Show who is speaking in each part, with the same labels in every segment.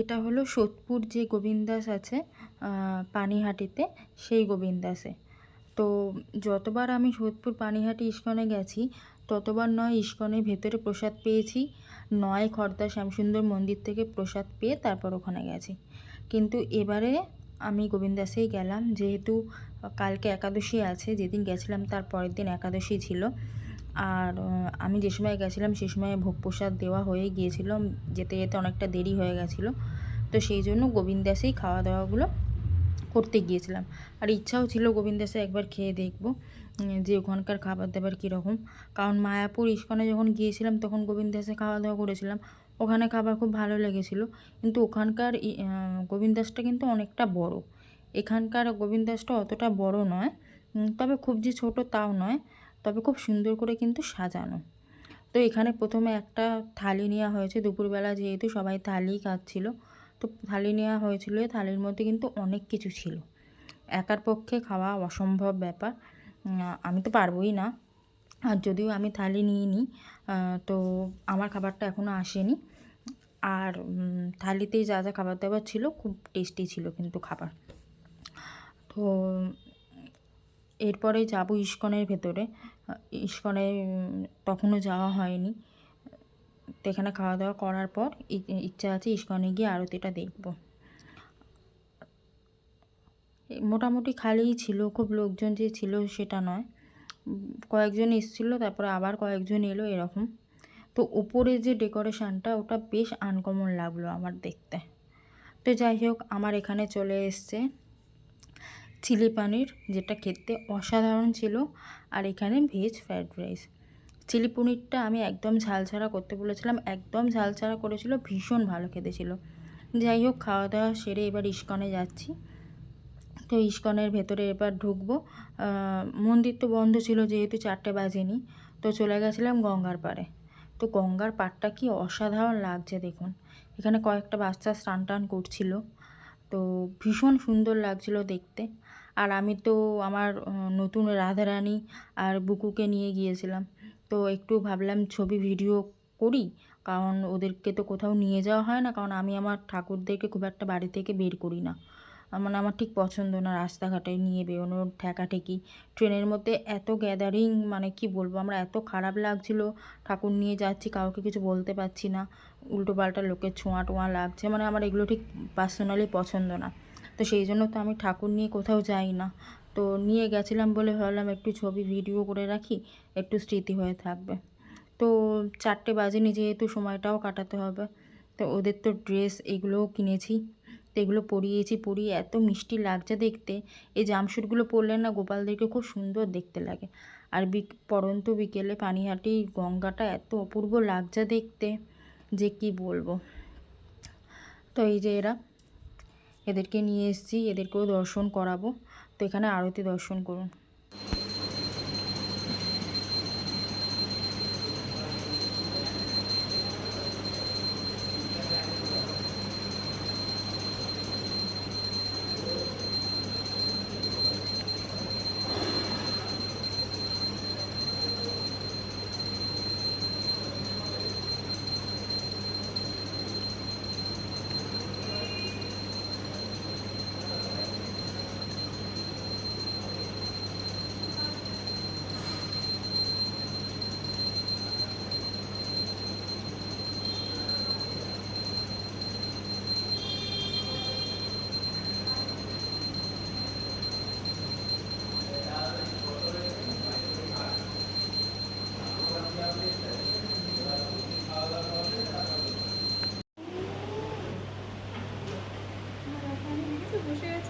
Speaker 1: এটা হলো সোদপুর যে গোবিন্দাস আছে পানিহাটিতে, সেই গোবিন্দাসে। তো যতবার আমি সোদপুর পানিহাটি ইস্কনে গেছি, ততবার নয় ইস্কনের ভেতরে প্রসাদ পেয়েছি, নয় খর্দা শ্যামসুন্দর মন্দির থেকে প্রসাদ পেয়ে তারপর ওখানে গেছি। কিন্তু এবারে আমি গোবিন্দাসেই গেলাম, যেহেতু কালকে একাদশী আছে, যেদিন গেছিলাম তার পরের দিন একাদশী ছিল। আর আমি যে সময় গেছিলাম সে সময় ভোগ প্রসাদ দেওয়া হয়ে গিয়েছিল, যেতে যেতে অনেকটা দেরি হয়ে গেছিল। তো সেই জন্য গোবিন্দাসেই খাওয়া দাওয়াগুলো করতে গিয়েছিলাম। আর ইচ্ছাও ছিল গোবিন্দাসে একবার খেয়ে দেখব যে ওখানকার খাবার দাবার কীরকম। কারণ মায়াপুর ইস্কনে যখন গিয়েছিলাম, তখন গোবিন্দাসে খাওয়া দাওয়া করেছিলাম। ওখানে খাবার খুব ভালো লেগেছিল। কিন্তু ওখানকার গোবিন্দাসটা কিন্তু অনেকটা বড়। এখানকার গোবিন্দাসটা অতটা বড় নয় তবে খুব যে ছোট তাও নয়। তবে খুব সুন্দর করে কিন্তু সাজানো। তো এখানে প্রথমে একটা থালি নেওয়া হয়েছে। দুপুরবেলা যেহেতু সবাই থালি খাচ্ছিল তো থালি নেওয়া হয়েছিল। থালির মধ্যে কিন্তু অনেক কিছু ছিল। একার পক্ষে খাওয়া অসম্ভব ব্যাপার। আমি তো পারবোই না। আর যদিও আমি থালি নিয়ে নিই তো আমার খাবারটা এখনও আসেনি। আর উম, থালিতে যা যা খাবার দাবার ছিল খুব টেস্টি ছিল কিন্তু খাবার। তো এরপরে যাব ইস্কনের ভেতরে। ইস্কনে তখনও যাওয়া হয়নি। তো এখানে খাওয়া দাওয়া করার পর ইচ্ছা আছে ইস্কনে গিয়ে আরতিটা দেখব। মোটামুটি খালিই ছিল, খুব লোকজন যে ছিল সেটা নয়। কয়েকজন এসেছিল, তারপরে আবার কয়েকজন এলো এরকম। তো উপরে যে ডেকোরেশনটা, ওটা বেশ আনকমন লাগল আমার দেখতে। তো যাই হোক, আমার এখানে চলে এসছে। চিলি পনির, যেটা খেতে অসাধারণ ছিল, আর এখানে ভেজ ফ্রাইড রাইস চিলি পনিরটা আমি একদম ঝাল ছাড়া করতে বলেছিলাম, একদম ঝাল ছাড়া করেছিল, ভীষণ ভালো খেতে ছিল। যাই হোক খাওয়া দাওয়া সেরে এবার ইস্কনে যাচ্ছি। তো ইস্কনের ভেতরে এবার ঢুকবো। মন্দির তো বন্ধ ছিল যেহেতু চারটে বাজেনি, তো চলে গেছিলাম গঙ্গার পাড়ে। তো গঙ্গার পাড়টা কি অসাধারণ লাগছে দেখুন। এখানে কয়েকটা বাচ্চা স্নান টান করছিল। তো ভীষণ সুন্দর লাগছিল দেখতে। আর আমি তো আমার নতুন রাধারানী আর বুকুকে নিয়ে গিয়েছিলাম। তো একটু ভাবলাম ছবি ভিডিও করি, কারণ ওদেরকে তো কোথাও নিয়ে যাওয়া হয় না, কারণ আমি আমার ঠাকুরদেরকে খুব একটা বাড়ি থেকে বের করি না। মানে আমার ঠিক পছন্দ না রাস্তাঘাটে নিয়ে বেরোনোর ঠেকাঠেকি। ট্রেনের মধ্যে এত গ্যাদারিং মানে কি বলব, আমরা এত খারাপ লাগছিল। ঠাকুর নিয়ে যাচ্ছি, কাউকে কিছু বলতে পারছি না। উল্টো পাল্টা লোকের ছোঁয়া টোঁয়া লাগছে মানে আমার এগুলো ঠিক পার্সোনালি পছন্দ না। তো সেই জন্য তো আমি ঠাকুর নিয়ে কোথাও যাই না। তো নিয়ে গেছিলাম বলে ভাবলাম একটু ছবি ভিডিও করে রাখি, একটু স্মৃতি হয়ে থাকবে। তো চারটে বাজেনি যেহেতু, সময়টাও কাটাতে হবে। তো ওদের তো ড্রেস এগুলোও কিনেছি। তো এগুলো পরিয়েছি, পরিয়ে এত মিষ্টি লাগছে দেখতে। এই জামশুটগুলো পরলে না গোপালদেরকে খুব সুন্দর দেখতে লাগে। আর বিক, পরন্ত বিকেলে পানিহাটি গঙ্গাটা এত অপূর্ব লাগছে দেখতে, যে কি বলব। তো এই যে এরা, এদেরকে নিয়ে এসেছি, এদেরকেও দর্শন করাবো। তো এখানে আরতি দর্শন করুন।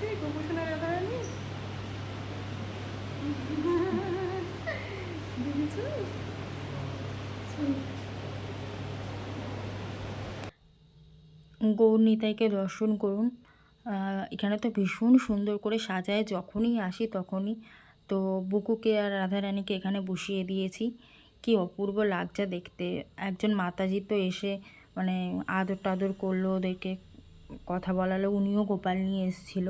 Speaker 2: দেখেছ?
Speaker 1: গৌর নিতাইকে দর্শন করুন। এখানে তো ভীষণ সুন্দর করে সাজায়, যখনই আসি তখনই। তো বুকুকে আর রাধারানীকে এখানে বসিয়ে দিয়েছি। কি অপূর্ব লাগছে দেখতে। একজন মাতাজি তো এসে মানে আদর টাদর করল ওদেরকে। কথা বলালে, উনিও গোপাল নিয়ে এসেছিল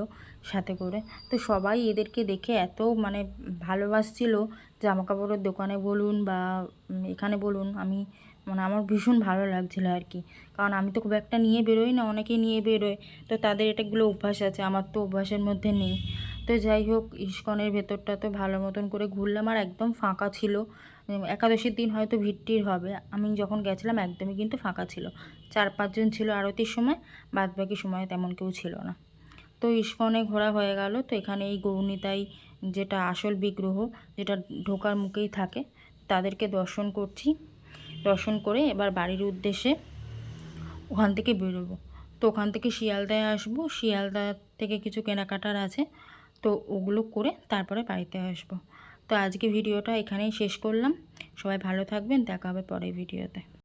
Speaker 1: সাথে করে। তো সবাই এদেরকে দেখে এত মানে ভালোবাসছিল জামা কাপড়ের দোকানে বলুন বা এখানে বলুন, আমি মানে আমার ভীষণ ভালো লাগছিল আর কি। কারণ আমি তো খুব একটা নিয়ে বেরোই না, অনেকেই নিয়ে বেরোয়। তো তাদের এটাগুলো অভ্যাস আছে, আমার তো অভ্যাসের মধ্যে নেই। তো যাই হোক, ইস্কনের ভেতরটা তো ভালো মতন করে ঘুরলাম আর একদম ফাঁকা ছিল। একাদশীর দিন হয়তো ভিড়টির হবে। আমি যখন গেছিলাম একদমই কিন্তু ফাঁকা ছিল। চার পাঁচজন ছিল আরতির সময় বাদ বাকি সময় তেমন কেউ ছিল না। তো ইস্কনে ঘোরা হয়ে গেল। তো এখানে এই গৌনিতাই যেটা আসল বিগ্রহ, যেটা ঢোকার মুখেই থাকে, তাদেরকে দর্শন করছি। দর্শন করে এবার বাড়ির উদ্দেশ্যে ওখান থেকে বেরোবো। তো ওখান থেকে শিয়ালদায় আসব। শিয়ালদা থেকে কিছু কেনাকাটার আছে। তো ওগুলো করে তারপরে বাড়িতে আসব। তো আজকে ভিডিওটা এখানেই শেষ করলাম। সবাই ভালো থাকবেন, দেখা হবে পরের ভিডিওতে।